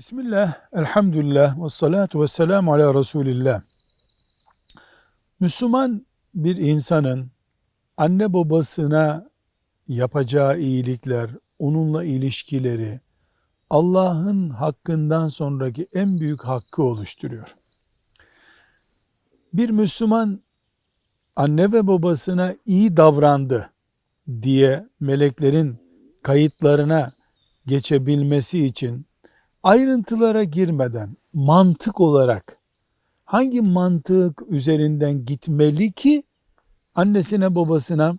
Bismillah, elhamdülillah, ve salatu ve selamu ala Resulillah. Müslüman bir insanın anne babasına yapacağı iyilikler, onunla ilişkileri Allah'ın hakkından sonraki en büyük hakkı oluşturuyor. Bir Müslüman anne ve babasına iyi davrandı diye meleklerin kayıtlarına geçebilmesi için ayrıntılara girmeden mantık olarak hangi mantık üzerinden gitmeli ki annesine babasına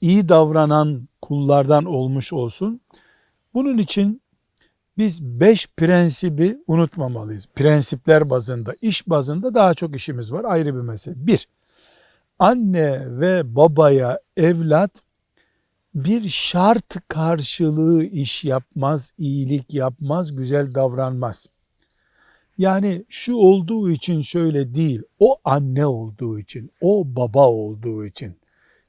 iyi davranan kullardan olmuş olsun? Bunun için biz beş prensibi unutmamalıyız. Prensipler bazında, iş bazında daha çok işimiz var. Ayrı bir mesele. Bir, anne ve babaya evlat bir şart karşılığı iş yapmaz, iyilik yapmaz, güzel davranmaz. Yani şu olduğu için şöyle değil, o anne olduğu için, o baba olduğu için.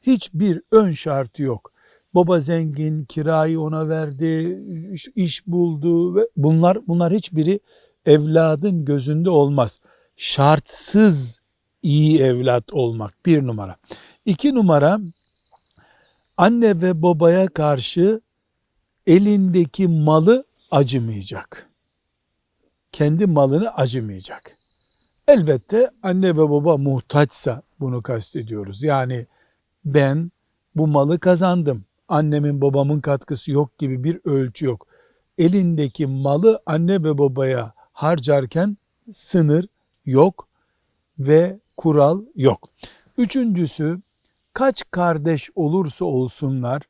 Hiçbir ön şartı yok. Baba zengin, kirayı ona verdi, iş buldu ve bunlar bunlar hiçbiri evladın gözünde olmaz. Şartsız iyi evlat olmak bir numara. İki numara anne ve babaya karşı elindeki malı acımayacak. Kendi malını acımayacak. Elbette anne ve baba muhtaçsa bunu kastediyoruz. Yani ben bu malı kazandım. Annemin babamın katkısı yok gibi bir ölçü yok. Elindeki malı anne ve babaya harcarken sınır yok ve kural yok. Üçüncüsü kaç kardeş olursa olsunlar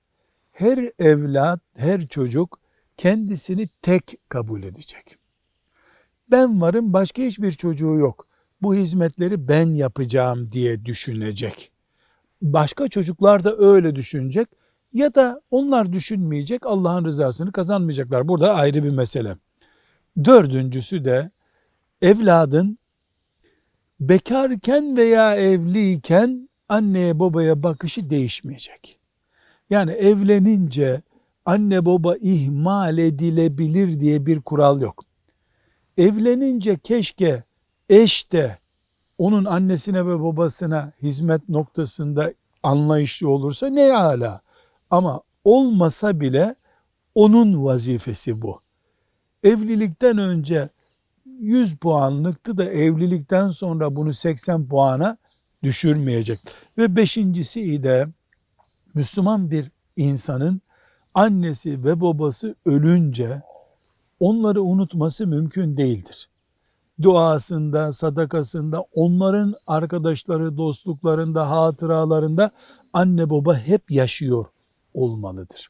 her evlat, her çocuk kendisini tek kabul edecek. Ben varım başka hiçbir çocuğu yok. Bu hizmetleri ben yapacağım diye düşünecek. Başka çocuklar da öyle düşünecek ya da onlar düşünmeyecek Allah'ın rızasını kazanmayacaklar. Burada ayrı bir mesele. Dördüncüsü de evladın bekarken veya evliyken anneye babaya bakışı değişmeyecek. Yani evlenince anne baba ihmal edilebilir diye bir kural yok. Evlenince keşke eş de onun annesine ve babasına hizmet noktasında anlayışlı olursa ne ala. Ama olmasa bile onun vazifesi bu. Evlilikten önce 100 puanlıktı da evlilikten sonra bunu 80 puana düşürmeyecek. Ve beşincisi de Müslüman bir insanın annesi ve babası ölünce onları unutması mümkün değildir. Duasında, sadakasında, onların arkadaşları, dostluklarında, hatıralarında anne baba hep yaşıyor olmalıdır.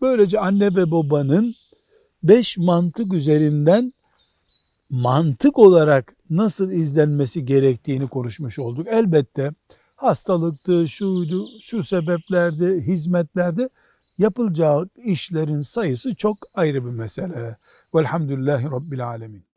Böylece anne ve babanın beş mantık üzerinden mantık olarak nasıl izlenmesi gerektiğini konuşmuş olduk. Elbette hastalıktı, şuydu, şu sebeplerdi, hizmetlerde yapılacağı işlerin sayısı çok ayrı bir mesele. Velhamdülillahi Rabbil Alemin.